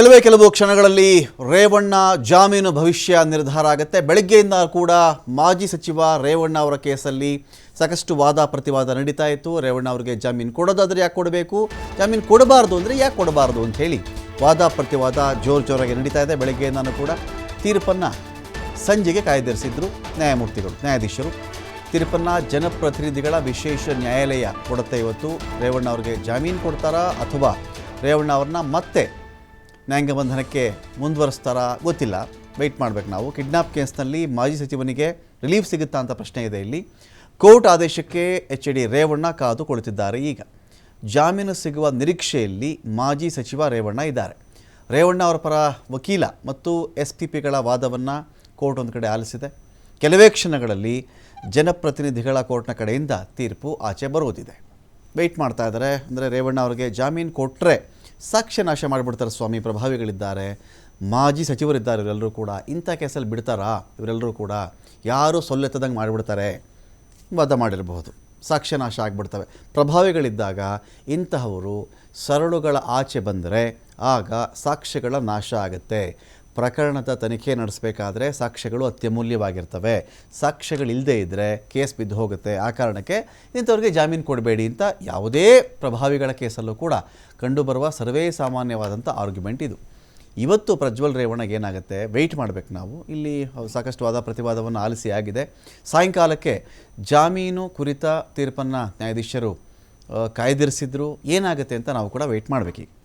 ಕೆಲವೇ ಕೆಲವು ಕ್ಷಣಗಳಲ್ಲಿ ರೇವಣ್ಣ ಜಾಮೀನು ಭವಿಷ್ಯ ನಿರ್ಧಾರ ಆಗುತ್ತೆ. ಬೆಳಗ್ಗೆಯಿಂದ ಕೂಡ ಮಾಜಿ ಸಚಿವ ರೇವಣ್ಣ ಅವರ ಕೇಸಲ್ಲಿ ಸಾಕಷ್ಟು ವಾದ ಪ್ರತಿವಾದ ನಡೀತಾ ಇತ್ತು. ರೇವಣ್ಣ ಅವರಿಗೆ ಜಾಮೀನು ಕೊಡೋದಾದರೆ ಯಾಕೆ ಕೊಡಬೇಕು? ಜಾಮೀನು ಕೊಡಬಾರ್ದು ಅಂದರೆ ಯಾಕೆ ಕೊಡಬಾರ್ದು ಅಂತ ಹೇಳಿ ವಾದ ಪ್ರತಿವಾದ ಜೋರು ಜೋರಾಗಿ ನಡೀತಾ ಇದೆ. ಬೆಳಗ್ಗೆಯಿಂದನೂ ಕೂಡ ತೀರ್ಪನ್ನು ಸಂಜೆಗೆ ಕಾಯ್ದಿರಿಸಿದ್ರು ನ್ಯಾಯಮೂರ್ತಿಗಳು, ನ್ಯಾಯಾಧೀಶರು. ತೀರ್ಪನ್ನು ಜನಪ್ರತಿನಿಧಿಗಳ ವಿಶೇಷ ನ್ಯಾಯಾಲಯ ಕೊಡುತ್ತೆ ಇವತ್ತು. ರೇವಣ್ಣ ಅವರಿಗೆ ಜಾಮೀನು ಕೊಡ್ತಾರಾ ಅಥವಾ ರೇವಣ್ಣ ಅವ್ರನ್ನ ಮತ್ತೆ ನ್ಯಾಯಾಂಗ ಬಂಧನಕ್ಕೆ ಮುಂದುವರಿಸ್ತಾರಾ ಗೊತ್ತಿಲ್ಲ. ವೆಯ್ಟ್ ಮಾಡಬೇಕು ನಾವು. ಕಿಡ್ನಾಪ್ ಕೇಸ್ನಲ್ಲಿ ಮಾಜಿ ಸಚಿವನಿಗೆ ರಿಲೀಫ್ ಸಿಗುತ್ತಾ ಅಂತ ಪ್ರಶ್ನೆ ಇದೆ ಇಲ್ಲಿ. ಕೋರ್ಟ್ ಆದೇಶಕ್ಕೆ ಎಚ್ ಡಿ ರೇವಣ್ಣ ಕಾದು ಕುಳಿತಿದ್ದಾರೆ ಈಗ. ಜಾಮೀನು ಸಿಗುವ ನಿರೀಕ್ಷೆಯಲ್ಲಿ ಮಾಜಿ ಸಚಿವ ರೇವಣ್ಣ ಇದ್ದಾರೆ. ರೇವಣ್ಣ ಅವರ ಪರ ವಕೀಲ ಮತ್ತು ಎಸ್ ಪಿ ಪಿಗಳ ವಾದವನ್ನು ಕೋರ್ಟ್ ಒಂದು ಕಡೆ ಆಲಿಸಿದೆ. ಕೆಲವೇ ಕ್ಷಣಗಳಲ್ಲಿ ಜನಪ್ರತಿನಿಧಿಗಳ ಕೋರ್ಟ್ನ ಕಡೆಯಿಂದ ತೀರ್ಪು ಆಚೆ ಬರುವುದಿದೆ. ವೆಯ್ಟ್ ಮಾಡ್ತಾ ಇದ್ದಾರೆ. ಅಂದರೆ ರೇವಣ್ಣ ಅವರಿಗೆ ಜಾಮೀನು ಕೊಟ್ಟರೆ ಸಾಕ್ಷ್ಯ ನಾಶ ಮಾಡಿಬಿಡ್ತಾರೆ ಸ್ವಾಮಿ, ಪ್ರಭಾವಿಗಳಿದ್ದಾರೆ. ಮಾಜಿ ಸಚಿವರಿದ್ದಾರೆ, ಇವರೆಲ್ಲರೂ ಕೂಡ. ಇಂಥ ಕೇಸಲ್ಲಿ ಬಿಡ್ತಾರಾ? ಇವರೆಲ್ಲರೂ ಕೂಡ. ಯಾರೂ ಸೊಲ್ಲೆತ್ತದಂಗೆ ಮಾಡಿಬಿಡ್ತಾರೆ. ವಾದ ಮಾಡಿರಬಹುದು. ಸಾಕ್ಷ್ಯ ನಾಶ ಆಗಿಬಿಡ್ತವೆ. ಪ್ರಭಾವಿಗಳಿದ್ದಾಗ ಇಂತಹವರು ಸರಳುಗಳ ಆಚೆ ಬಂದರೆ ಆಗ ಸಾಕ್ಷ್ಯಗಳ ನಾಶ ಆಗುತ್ತೆ. ಪ್ರಕರಣದ ತನಿಖೆ ನಡೆಸಬೇಕಾದ್ರೆ ಸಾಕ್ಷ್ಯಗಳು ಅತ್ಯಮೂಲ್ಯವಾಗಿರ್ತವೆ. ಸಾಕ್ಷ್ಯಗಳಿಲ್ಲದೆ ಇದ್ದರೆ ಕೇಸ್ ಬಿದ್ದು ಹೋಗುತ್ತೆ. ಆ ಕಾರಣಕ್ಕೆ ಇಂಥವ್ರಿಗೆ ಜಾಮೀನು ಕೊಡಬೇಡಿ ಅಂತ ಯಾವುದೇ ಪ್ರಭಾವಿಗಳ ಕೇಸಲ್ಲೂ ಕೂಡ ಕಂಡುಬರುವ ಸರ್ವೇ ಸಾಮಾನ್ಯವಾದಂಥ ಆರ್ಗ್ಯುಮೆಂಟ್ ಇದು. ಇವತ್ತು ಪ್ರಜ್ವಲ್ ರೇವಣ್ಣಗೆ ಏನಾಗುತ್ತೆ? ವೆಯ್ಟ್ ಮಾಡಬೇಕು ನಾವು. ಇಲ್ಲಿ ಸಾಕಷ್ಟು ವಾದ ಪ್ರತಿವಾದವನ್ನು ಆಲಿಸಿ ಆಗಿದೆ. ಸಾಯಂಕಾಲಕ್ಕೆ ಜಾಮೀನು ಕುರಿತ ತೀರ್ಪನ್ನು ನ್ಯಾಯಾಧೀಶರು ಕಾಯ್ದಿರಿಸಿದ್ರು. ಏನಾಗುತ್ತೆ ಅಂತ ನಾವು ಕೂಡ ವೆಯ್ಟ್ ಮಾಡಬೇಕು